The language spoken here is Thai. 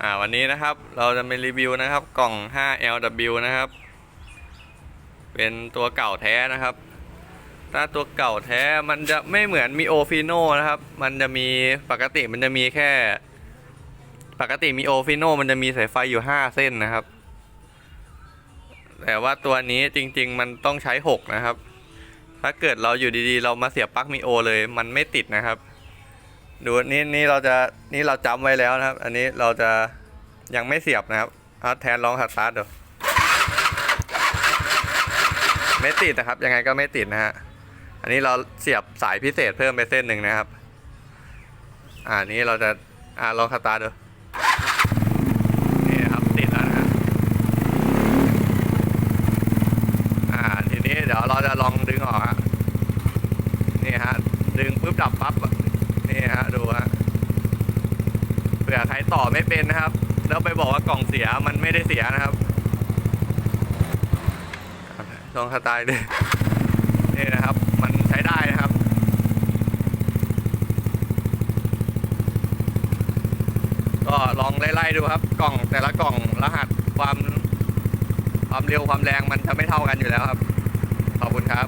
อ่าวันนี้นะครับเราจะมารีวิวนะครับกล่อง 5LW นะครับ เป็นตัวเก่าแท้นะครับ ถ้าตัวเก่าแท้มันจะไม่เหมือนมีโอฟิโนนะครับ มันจะมีปกติมันจะมีแค่ ปกติมีโอฟิโนมันจะมีสายไฟอยู่ 5 เส้นนะครับ แต่ว่าตัวนี้จริง ๆ มันต้องใช้ 6 นะครับ ถ้าเกิดเราอยู่ดีๆ เรามาเสียบปลั๊กมีโอเลย มันไม่ติดนะครับ ดูนี่นี่เราจะนี่เราจำไว้แล้วนะครับ อันนี้เราจะยังไม่เสียบนะครับเอาแทนลองสตาร์ทดูไม่ติดนะครับ ยังไงก็ไม่ติดนะฮะอันนี้เราเสียบสายพิเศษเพิ่มไปเส้นหนึ่งนะครับ อ่านี้เราจะอ่าลองสตาร์ทดูนี่ครับติดแล้วนะฮะอ่าทีนี้เดี๋ยวเราจะลองดึงออกฮะนี่ฮะดึงปุ๊บดับปั๊บ นี่ฮะดูฮะเผื่อใครต่อไม่เป็นนะครับ แล้วไปบอกว่ากล่องเสียมันไม่ได้เสียนะครับลองสไตล์ดินี่นะครับ มันใช้ได้นะครับก็ลองไล่ๆดูครับ กล่องแต่ละกล่องรหัสความความเร็วความแรงมันจะไม่เท่ากันอยู่แล้วครับ ขอบคุณครับ